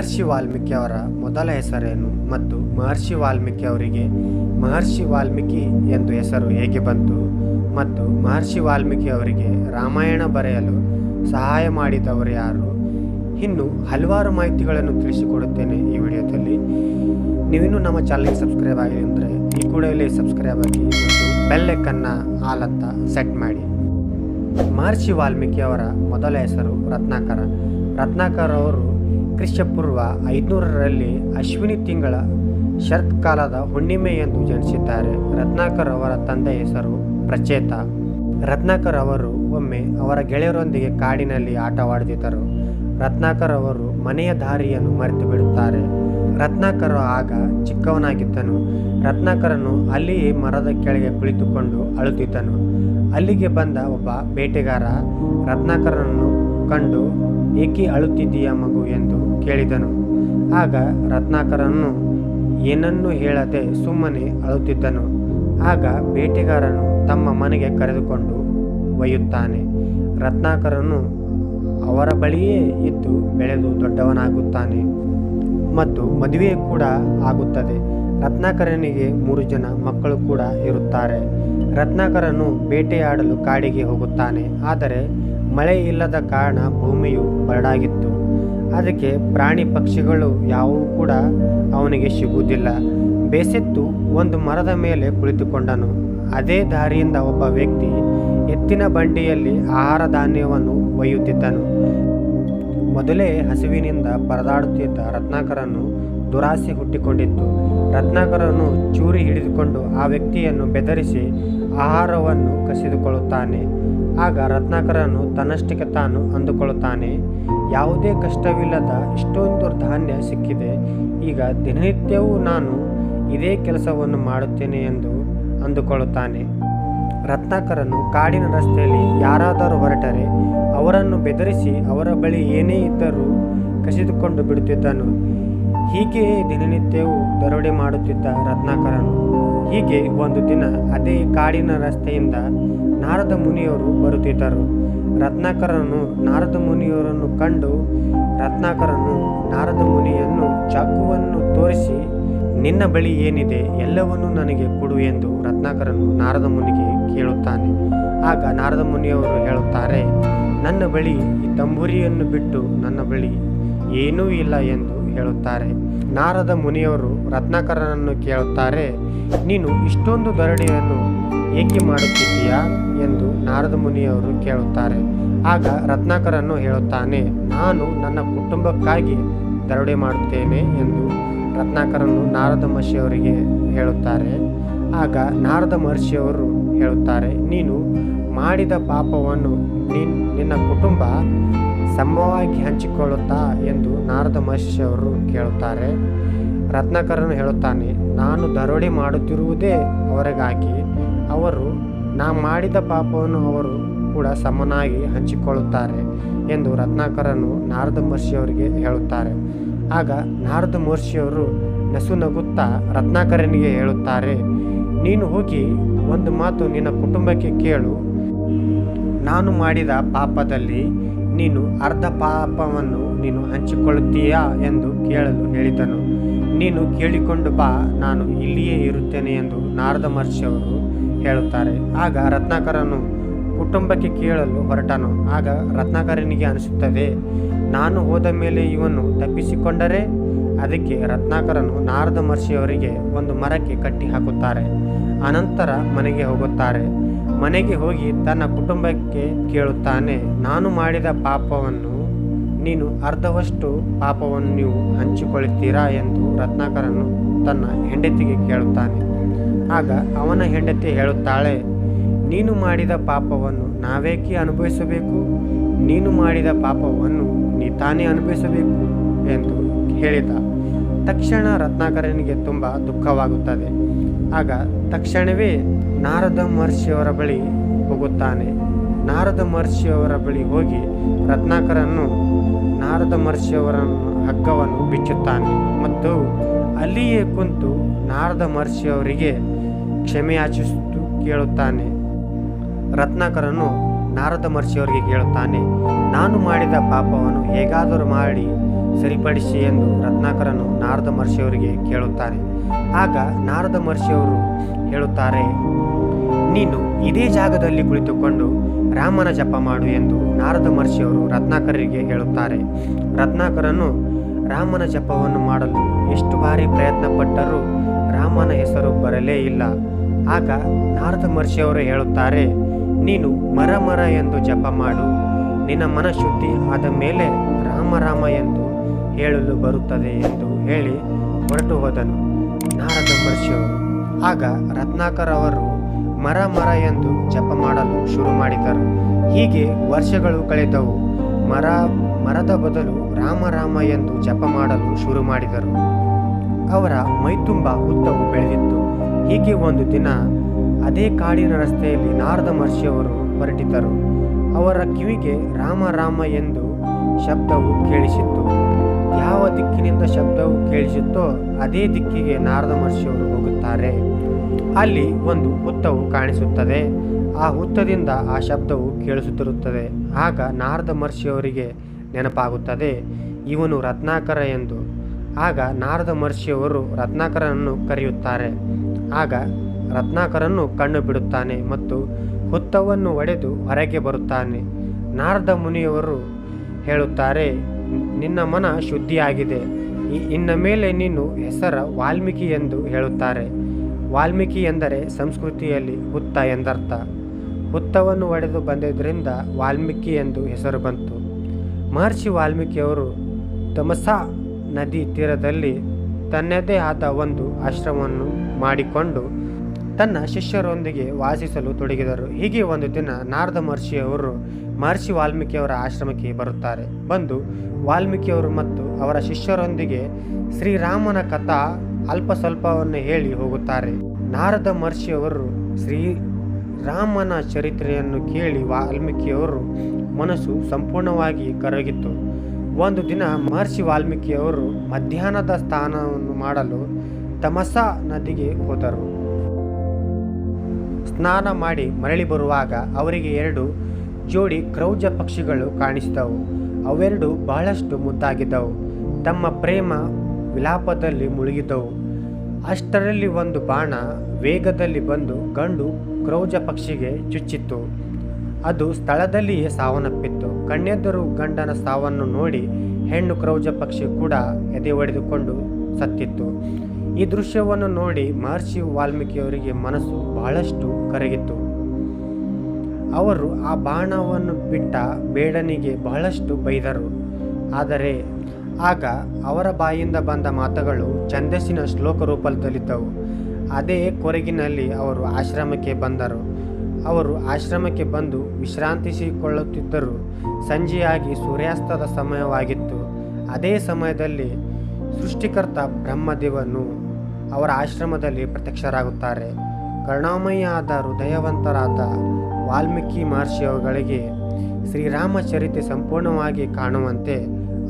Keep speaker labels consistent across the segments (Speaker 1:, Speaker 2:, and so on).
Speaker 1: ಮಹರ್ಷಿ ವಾಲ್ಮೀಕಿ ಅವರ ಮೊದಲ ಹೆಸರೇನು ಮತ್ತು ಮಹರ್ಷಿ ವಾಲ್ಮೀಕಿ ಅವರಿಗೆ ಮಹರ್ಷಿ ವಾಲ್ಮೀಕಿ ಎಂದು ಹೆಸರು ಹೇಗೆ ಬಂತು ಮತ್ತು ಮಹರ್ಷಿ ವಾಲ್ಮೀಕಿ ಅವರಿಗೆ ರಾಮಾಯಣ ಬರೆಯಲು ಸಹಾಯ ಮಾಡಿದವರು ಯಾರು? ಇನ್ನು ಹಲವಾರು ಮಾಹಿತಿಗಳನ್ನು ತಿಳಿಸಿಕೊಡುತ್ತೇನೆ ಈ ವಿಡಿಯೋದಲ್ಲಿ. ನೀವಿನ್ನೂ ನಮ್ಮ ಚಾನಲ್ಗೆ ಸಬ್ಸ್ಕ್ರೈಬ್ ಆಗಿದೆ ಅಂದರೆ ಈ ಕೂಡಲೇ ಸಬ್ಸ್ಕ್ರೈಬ್ ಆಗಿ ಮತ್ತು ಬೆಲ್ಲೈಕನ್ನು ಹಾಲಂತ ಸೆಟ್ ಮಾಡಿ. ಮಹರ್ಷಿ ವಾಲ್ಮೀಕಿ ಅವರ ಮೊದಲ ಹೆಸರು ರತ್ನಾಕರ. ರತ್ನಾಕರ್ ಅವರು ಕ್ರಿಸ್ತಪೂರ್ವ ಐದುನೂರರಲ್ಲಿ ಅಶ್ವಿನಿ ತಿಂಗಳ ಶರತ್ಕಾಲದ ಹುಣ್ಣಿಮೆ ಎಂದು ಜನಿಸಿದ್ದಾರೆ. ರತ್ನಾಕರ್ ಅವರ ತಂದೆ ಹೆಸರು ಪ್ರಚೇತ. ರತ್ನಾಕರ್ ಅವರು ಒಮ್ಮೆ ಅವರ ಗೆಳೆಯರೊಂದಿಗೆ ಕಾಡಿನಲ್ಲಿ ಆಟವಾಡುತ್ತಿದ್ದರು ರತ್ನಾಕರ್ ಅವರು ಮನೆಯ ದಾರಿಯನ್ನು ಮರೆತು ಬಿಡುತ್ತಾರೆ. ರತ್ನಾಕರ್ ಆಗ ಚಿಕ್ಕವನಾಗಿದ್ದನು. ರತ್ನಾಕರನು ಅಲ್ಲಿಯೇ ಮರದ ಕೆಳಗೆ ಕುಳಿತುಕೊಂಡು ಅಳುತ್ತಿದ್ದನು. ಅಲ್ಲಿಗೆ ಬಂದ ಒಬ್ಬ ಬೇಟೆಗಾರ ರತ್ನಾಕರನನ್ನು ಕಂಡು, ಏಕೆ ಅಳುತ್ತಿದ್ದೀಯ ಮಗು? ಎಂದು ಕೇಳಿದನು. ಆಗ ರತ್ನಾಕರನು, ಏನನ್ನೂ ಹೇಳದೆ ಸುಮ್ಮನೆ ಅಳುತ್ತಿದ್ದನು? ಆಗ ಬೇಟೆಗಾರನು ತಮ್ಮ ಮನೆಗೆ ಕರೆದುಕೊಂಡು ಒಯ್ಯುತ್ತಾನೆ. ರತ್ನಾಕರನು ಅವರ ಬಳಿಯೇ ಇದ್ದು ಬೆಳೆದು ದೊಡ್ಡವನಾಗುತ್ತಾನೆ ಮತ್ತು ಮದುವೆ ಕೂಡ ಆಗುತ್ತದೆ. ರತ್ನಾಕರನಿಗೆ ಮೂರು ಜನ ಮಕ್ಕಳು ಕೂಡ ಇರುತ್ತಾರೆ. ರತ್ನಾಕರನು ಬೇಟೆಯಾಡಲು ಕಾಡಿಗೆ ಹೋಗುತ್ತಾನೆ. ಆದರೆ ಮಳೆ ಇಲ್ಲದ ಕಾರಣ ಭೂಮಿಯು ಬರಡಾಗಿತ್ತು. ಅದಕ್ಕೆ ಪ್ರಾಣಿ ಪಕ್ಷಿಗಳು ಯಾವುವು ಕೂಡ ಅವನಿಗೆ ಸಿಗುವುದಿಲ್ಲ. ಬೇಸೆತ್ತು ಒಂದು ಮರದ ಮೇಲೆ ಕುಳಿತುಕೊಂಡನು. ಅದೇ ದಾರಿಯಿಂದ ಒಬ್ಬ ವ್ಯಕ್ತಿ ಎತ್ತಿನ ಬಂಡಿಯಲ್ಲಿ ಆಹಾರ ಧಾನ್ಯವನ್ನು ಒಯ್ಯುತ್ತಿದ್ದನು. ಮೊದಲೇ ಹಸಿವಿನಿಂದ ಪರದಾಡುತ್ತಿದ್ದ ರತ್ನಾಕರನ್ನು ದುರಾಸೆ ಹುಟ್ಟಿಕೊಂಡಿತ್ತು. ರತ್ನಾಕರನು ಚೂರಿ ಹಿಡಿದುಕೊಂಡು ಆ ವ್ಯಕ್ತಿಯನ್ನು ಬೆದರಿಸಿ ಆಹಾರವನ್ನು ಕಸಿದುಕೊಳ್ಳುತ್ತಾನೆ. ಆಗ ರತ್ನಾಕರನು ತನ್ನಷ್ಟಕ್ಕೆ ತಾನು ಅಂದುಕೊಳ್ಳುತ್ತಾನೆ, ಯಾವುದೇ ಕಷ್ಟವಿಲ್ಲದ ಇಷ್ಟೊಂದು ಧಾನ್ಯ ಸಿಕ್ಕಿದೆ. ಈಗ ದಿನನಿತ್ಯವೂ ನಾನು ಇದೇ ಕೆಲಸವನ್ನು ಮಾಡುತ್ತೇನೆ ಎಂದು ಅಂದುಕೊಳ್ಳುತ್ತಾನೆ. ರತ್ನಾಕರನು ಕಾಡಿನ ರಸ್ತೆಯಲ್ಲಿ ಯಾರಾದರೂ ಹೊರಟರೆ, ಅವರನ್ನು ಬೆದರಿಸಿ ಅವರ ಬಳಿ ಏನೇ ಇದ್ದರೂ ಕಸಿದುಕೊಂಡು ಬಿಡುತ್ತಿದ್ದನು. ಹೀಗೆ ದಿನನಿತ್ಯವೂ ದರೋಡೆ ಮಾಡುತ್ತಿದ್ದ ರತ್ನಾಕರನು. ಹೀಗೆ ಒಂದು ದಿನ ಅದೇ ಕಾಡಿನ ರಸ್ತೆಯಿಂದ ನಾರದ ಮುನಿಯವರು ಬರುತ್ತಿದ್ದರು. ರತ್ನಾಕರನು ನಾರದ ಮುನಿಯವರನ್ನು ಕಂಡು ರತ್ನಾಕರನು ನಾರದ ಮುನಿಯನ್ನು ಚಾಕುವನ್ನು ತೋರಿಸಿ ನಿನ್ನ ಬಳಿ ಏನಿದೆ ಎಲ್ಲವನ್ನೂ ನನಗೆ ಕೊಡು ಎಂದು ರತ್ನಾಕರನು ನಾರದ ಮುನಿಗೆ ಕೇಳುತ್ತಾನೆ. ಆಗ ನಾರದ ಮುನಿಯವರು ಹೇಳುತ್ತಾರೆ, ನನ್ನ ಬಳಿ ಈ ತಂಬೂರಿಯನ್ನು ಬಿಟ್ಟು ನನ್ನ ಬಳಿ ಏನೂ ಇಲ್ಲ ಎಂದು ಹೇಳುತ್ತಾರೆ. ನಾರದ ಮುನಿಯವರು ರತ್ನಾಕರನನ್ನು ಕೇಳುತ್ತಾರೆ, ನೀನು ಇಷ್ಟೊಂದು ದರಡಿಯನ್ನು ಏಕೆ ಮಾಡುತ್ತಿದ್ದೀಯಾ ಎಂದು ನಾರದ ಮುನಿಯವರು ಕೇಳುತ್ತಾರೆ. ಆಗ ರತ್ನಾಕರನ್ನು ಹೇಳುತ್ತಾನೆ, ನಾನು ನನ್ನ ಕುಟುಂಬಕ್ಕಾಗಿ ದರೋಡೆ ಮಾಡುತ್ತೇನೆ ಎಂದು ರತ್ನಾಕರನ್ನು ನಾರದ ಮಹರ್ಷಿಯವರಿಗೆ ಹೇಳುತ್ತಾರೆ. ಆಗ ನಾರದ ಮಹರ್ಷಿಯವರು ಹೇಳುತ್ತಾರೆ, ನೀನು ಮಾಡಿದ ಪಾಪವನ್ನು ನಿನ್, ನಿನ್ನ ಕುಟುಂಬ ಸಮವಾಗಿ ಹಂಚಿಕೊಳ್ಳುತ್ತಾ? ಎಂದು ನಾರದ ಮಹರ್ಷಿಯವರು ಕೇಳುತ್ತಾರೆ. ರತ್ನಾಕರನು ಹೇಳುತ್ತಾನೆ, ನಾನು ದರೋಡೆ ಮಾಡುತ್ತಿರುವುದೇ ಅವರಿಗಾಗಿ. ಅವರು ನಾ ಮಾಡಿದ ಪಾಪವನ್ನು ಅವರು ಕೂಡ ಸಮನಾಗಿ ಹಂಚಿಕೊಳ್ಳುತ್ತಾರೆ ಎಂದು ರತ್ನಾಕರನು ನಾರದ ಮಹರ್ಷಿಯವರಿಗೆ ಹೇಳುತ್ತಾರೆ. ಆಗ ನಾರದ ಮಹರ್ಷಿಯವರು ನಸು ನಗುತ್ತಾ ರತ್ನಾಕರನಿಗೆ ಹೇಳುತ್ತಾರೆ, ನೀನು ಹೋಗಿ ಒಂದು ಮಾತು ನಿನ್ನ ಕುಟುಂಬಕ್ಕೆ ಕೇಳು. ನಾನು ಮಾಡಿದ ಪಾಪದಲ್ಲಿ ನೀನು ಅರ್ಧ ಪಾಪವನ್ನು ನೀನು ಹಂಚಿಕೊಳ್ಳುತ್ತೀಯಾ? ಎಂದು ಕೇಳಲು ಹೇಳಿದನು. ನೀನು ಕೇಳಿಕೊಂಡು ಬಾ, ನಾನು ಇಲ್ಲಿಯೇ ಇರುತ್ತೇನೆ ಎಂದು ನಾರದ ಮಹರ್ಷಿಯವರು ಹೇಳುತ್ತಾರೆ. ಆಗ ರತ್ನಾಕರನು ಕುಟುಂಬಕ್ಕೆ ಕೇಳಲು ಹೊರಟನು. ಆಗ ರತ್ನಾಕರನಿಗೆ ಅನಿಸುತ್ತದೆ, ನಾನು ಹೋದ ಮೇಲೆ ಇವನು ತಪ್ಪಿಸಿಕೊಂಡರೆ ಅದಕ್ಕೆ ರತ್ನಾಕರನು ನಾರದ ಮಹರ್ಷಿಯವರಿಗೆ ಒಂದು ಮರಕ್ಕೆ ಕಟ್ಟಿ ಹಾಕುತ್ತಾರೆ. ಅನಂತರ ಮನೆಗೆ ಹೋಗುತ್ತಾರೆ. ಮನೆಗೆ ಹೋಗಿ ತನ್ನ ಕುಟುಂಬಕ್ಕೆ ಕೇಳುತ್ತಾನೆ, ನಾನು ಮಾಡಿದ ಪಾಪವನ್ನು, ನೀನು ಅರ್ಧವಷ್ಟು ಪಾಪವನ್ನು ನೀವು ಹಂಚಿಕೊಳ್ಳುತ್ತೀರಾ? ಎಂದು ರತ್ನಾಕರನು ತನ್ನ ಹೆಂಡತಿಗೆ ಕೇಳುತ್ತಾನೆ. ಆಗ ಅವನ ಹೆಂಡತಿ ಹೇಳುತ್ತಾಳೆ ನೀನು ಮಾಡಿದ ಪಾಪವನ್ನು ನಾವೇಕೆ ಅನುಭವಿಸಬೇಕು? ನೀನು ಮಾಡಿದ ಪಾಪವನ್ನು ನೀ ತಾನೇ ಅನುಭವಿಸಬೇಕು? ಎಂದು ಹೇಳಿದ. ತಕ್ಷಣ ರತ್ನಾಕರನಿಗೆ ತುಂಬ ದುಃಖವಾಗುತ್ತದೆ. ಆಗ ತಕ್ಷಣವೇ ನಾರದ ಮಹರ್ಷಿಯವರ ಬಳಿ ಹೋಗುತ್ತಾನೆ. ನಾರದ ಮಹರ್ಷಿಯವರ ಬಳಿ ಹೋಗಿ ರತ್ನಾಕರನ್ನು ನಾರದ ಮಹರ್ಷಿಯವರನ್ನು ಹಗ್ಗವನ್ನು ಬಿಚ್ಚುತ್ತಾನೆ ಮತ್ತು ಅಲ್ಲಿಯೇ ಕುಂತು ನಾರದ ಮಹರ್ಷಿಯವರಿಗೆ ಕ್ಷಮೆಯಾಚಿಸುತ್ತು ಕೇಳುತ್ತಾನೆ. ರತ್ನಾಕರನು ನಾರದ ಮಹರ್ಷಿಯವರಿಗೆ ಕೇಳುತ್ತಾನೆ, ನಾನು ಮಾಡಿದ ಪಾಪವನ್ನು ಹೇಗಾದರೂ ಮಾಡಿ ಸರಿಪಡಿಸಿ ಎಂದು ರತ್ನಾಕರನು ನಾರದ ಮಹರ್ಷಿಯವರಿಗೆ ಕೇಳುತ್ತಾನೆ. ಆಗ ನಾರದ ಮಹರ್ಷಿಯವರು ಹೇಳುತ್ತಾರೆ, ನೀನು ಇದೇ ಜಾಗದಲ್ಲಿ ಕುಳಿತುಕೊಂಡು ರಾಮನ ಜಪ ಮಾಡು ಎಂದು ನಾರದ ಮಹರ್ಷಿಯವರು ರತ್ನಾಕರರಿಗೆ ಹೇಳುತ್ತಾರೆ. ರತ್ನಾಕರನು ರಾಮನ ಜಪವನ್ನು ಮಾಡಲು ಎಷ್ಟು ಬಾರಿ ಪ್ರಯತ್ನ ಪಟ್ಟರೂ ರಾಮನ ಹೆಸರು ಬರಲೇ ಇಲ್ಲ. ಆಗ ನಾರದ ಮಹರ್ಷಿಯವರು ಹೇಳುತ್ತಾರೆ ನೀನು ಮರ ಮರ ಎಂದು ಜಪ ಮಾಡು. ನಿನ್ನ ಮನಶುದ್ಧಿ ಆದ ಮೇಲೆ ರಾಮ ರಾಮ ಎಂದು ಹೇಳಲು ಬರುತ್ತದೆ ಎಂದು ಹೇಳಿ ಹೊರಟು ಹೋದನು ನಾರದ ಮಹರ್ಷಿಯವರು ಆಗ ರತ್ನಾಕರ್ ಅವರು ಮರ ಮರ ಎಂದು ಜಪ ಮಾಡಲು ಶುರು ಮಾಡಿದರು. ಹೀಗೆ ವರ್ಷಗಳು ಕಳೆದವು. ಮರ ಮರದ ಬದಲು ರಾಮ ರಾಮ ಎಂದು ಜಪ ಮಾಡಲು ಶುರು ಮಾಡಿದರು. ಅವರ ಮೈತುಂಬ ಹುತ್ತವು ಬೆಳೆದಿತ್ತು. ಹೀಗೆ ಒಂದು ದಿನ ಅದೇ ಕಾಡಿನ ರಸ್ತೆಯಲ್ಲಿ ನಾರದ ಮಹರ್ಷಿಯವರು ಹೊರಟಿದ್ದರು. ಅವರ ಕಿವಿಗೆ ರಾಮ ರಾಮ ಎಂದು ಶಬ್ದವು ಕೇಳಿಸಿತ್ತು. ಯಾವ ದಿಕ್ಕಿನಿಂದ ಶಬ್ದವು ಕೇಳಿಸುತ್ತೋ ಅದೇ ದಿಕ್ಕಿಗೆ ನಾರದ ಮಹರ್ಷಿಯವರು ಹೋಗುತ್ತಾರೆ. ಅಲ್ಲಿ ಒಂದು ಹುತ್ತವು ಕಾಣಿಸುತ್ತದೆ. ಆ ಹುತ್ತದಿಂದ ಆ ಶಬ್ದವು ಕೇಳಿಸುತ್ತಿರುತ್ತದೆ. ಆಗ ನಾರದ ಮಹರ್ಷಿಯವರಿಗೆ ನೆನಪಾಗುತ್ತದೆ, ಇವನು ರತ್ನಾಕರ ಎಂದು. ಆಗ ನಾರದ ಮಹರ್ಷಿಯವರು ರತ್ನಾಕರನನ್ನು ಕರೆಯುತ್ತಾರೆ. ಆಗ ರತ್ನಾಕರನ್ನು ಕಣ್ಣು ಬಿಡುತ್ತಾನೆ ಮತ್ತು ಹುತ್ತವನ್ನು ಒಡೆದು ಹೊರಗೆ ಬರುತ್ತಾನೆ. ನಾರದ ಮುನಿಯವರು ಹೇಳುತ್ತಾರೆ, ನಿನ್ನ ಮನ ಶುದ್ಧಿಯಾಗಿದೆ. ಇನ್ನ ಮೇಲೆ ನೀನು ಹೆಸರ ವಾಲ್ಮೀಕಿ ಎಂದು ಹೇಳುತ್ತಾರೆ. ವಾಲ್ಮೀಕಿ ಎಂದರೆ ಸಂಸ್ಕೃತಿಯಲ್ಲಿ ಹುತ್ತ ಎಂದರ್ಥ. ಹುತ್ತವನ್ನು ಒಡೆದು ಬಂದಿದ್ದರಿಂದ ವಾಲ್ಮೀಕಿ ಎಂದು ಹೆಸರು ಬಂತು. ಮಹರ್ಷಿ ವಾಲ್ಮೀಕಿಯವರು ತಮಸಾ ನದಿ ತೀರದಲ್ಲಿ ತನ್ನದೇ ಆದ ಒಂದು ಆಶ್ರಮವನ್ನು ಮಾಡಿಕೊಂಡು ತನ್ನ ಶಿಷ್ಯರೊಂದಿಗೆ ವಾಸಿಸಲು ತೊಡಗಿದರು. ಹೀಗೆ ಒಂದು ದಿನ ನಾರದ ಮಹರ್ಷಿಯವರು ಮಹರ್ಷಿ ವಾಲ್ಮೀಕಿಯವರ ಆಶ್ರಮಕ್ಕೆ ಬರುತ್ತಾರೆ. ಬಂದು ವಾಲ್ಮೀಕಿಯವರು ಮತ್ತು ಅವರ ಶಿಷ್ಯರೊಂದಿಗೆ ಶ್ರೀರಾಮನ ಕಥಾ ಅಲ್ಪ ಸ್ವಲ್ಪವನ್ನು ಹೇಳಿ ಹೋಗುತ್ತಾರೆ. ನಾರದ ಮಹರ್ಷಿಯವರು ಶ್ರೀ ರಾಮನ ಚರಿತ್ರೆಯನ್ನು ಕೇಳಿ ವಾಲ್ಮೀಕಿಯವರು ಮನಸ್ಸು ಸಂಪೂರ್ಣವಾಗಿ ಕರಗಿತ್ತು ಒಂದು ದಿನ ಮಹರ್ಷಿ ವಾಲ್ಮೀಕಿಯವರು ಮಧ್ಯಾಹ್ನದ ಸ್ಥಾನವನ್ನು ಮಾಡಲು ತಮಸಾ ನದಿಗೆ ಹೋದರು. ಸ್ನಾನ ಮಾಡಿ ಮರಳಿ ಬರುವಾಗ ಅವರಿಗೆ ಎರಡು ಜೋಡಿ ಕ್ರೌಜ ಪಕ್ಷಿಗಳು ಕಾಣಿಸಿದವು. ಅವೆರಡು ಬಹಳಷ್ಟು ಮುದ್ದಾಗಿದ್ದವು. ತಮ್ಮ ಪ್ರೇಮ ವಿಲಾಪದಲ್ಲಿ ಮುಳುಗಿದವು. ಅಷ್ಟರಲ್ಲಿ ಒಂದು ಬಾಣ ವೇಗದಲ್ಲಿ ಬಂದು ಗಂಡು ಕ್ರೌಜ ಪಕ್ಷಿಗೆ ಚುಚ್ಚಿತ್ತು. ಅದು ಸ್ಥಳದಲ್ಲಿಯೇ ಸಾವನ್ನಪ್ಪಿತ್ತು. ಕಣ್ಣೆದ್ದರು ಗಂಡನ ಸಾವನ್ನು ನೋಡಿ ಹೆಣ್ಣು ಕ್ರೌಜ ಪಕ್ಷಿ ಕೂಡ ಎದೆ ಒಡೆದುಕೊಂಡು ಸತ್ತಿತ್ತು. ಈ ದೃಶ್ಯವನ್ನು ನೋಡಿ ಮಹರ್ಷಿ ವಾಲ್ಮೀಕಿಯವರಿಗೆ ಮನಸ್ಸು ಬಹಳಷ್ಟು ಕರಗಿತ್ತು. ಅವರು ಆ ಬಾಣವನ್ನು ಬಿಟ್ಟ ಬೇಡನಿಗೆ ಬಹಳಷ್ಟು ಬೈದರು. ಆದರೆ ಆಗ ಅವರ ಬಾಯಿಂದ ಬಂದ ಮಾತುಗಳು ಛಂದಸ್ಸಿನ ಶ್ಲೋಕ ರೂಪದಲ್ಲಿದ್ದವು ಅದೇ ಕೊರಗಿನಲ್ಲಿ ಅವರು ಆಶ್ರಮಕ್ಕೆ ಬಂದರು. ಅವರು ಆಶ್ರಮಕ್ಕೆ ಬಂದು ವಿಶ್ರಾಂತಿಸಿಕೊಳ್ಳುತ್ತಿದ್ದರು. ಸಂಜೆಯಾಗಿ ಸೂರ್ಯಾಸ್ತದ ಸಮಯವಾಗಿತ್ತು. ಅದೇ ಸಮಯದಲ್ಲಿ ಸೃಷ್ಟಿಕರ್ತ ಬ್ರಹ್ಮದೇವನು ಅವರ ಆಶ್ರಮದಲ್ಲಿ ಪ್ರತ್ಯಕ್ಷರಾಗುತ್ತಾರೆ. ಕರುಣಾಮಯಿಯಾದ ಹೃದಯವಂತರಾದ ವಾಲ್ಮೀಕಿ ಮಹರ್ಷಿಯವಗಳಿಗೆ ಶ್ರೀರಾಮಚರಿತೆ ಸಂಪೂರ್ಣವಾಗಿ ಕಾಣುವಂತೆ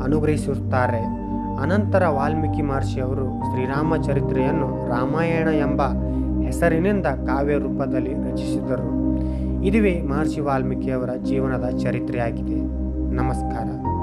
Speaker 1: ಅನುಗ್ರಹಿಸುತ್ತಾರೆ. ಅನಂತರ ವಾಲ್ಮೀಕಿ ಮಹರ್ಷಿಯವರು ಶ್ರೀರಾಮ ಚರಿತ್ರೆಯನ್ನು ರಾಮಾಯಣ ಎಂಬ ಹೆಸರಿನಿಂದ ಕಾವ್ಯ ರೂಪದಲ್ಲಿ ರಚಿಸಿದರು. ಇದುವೇ ಮಹರ್ಷಿ ವಾಲ್ಮೀಕಿಯವರ ಜೀವನದ ಚರಿತ್ರೆಯಾಗಿದೆ. ನಮಸ್ಕಾರ.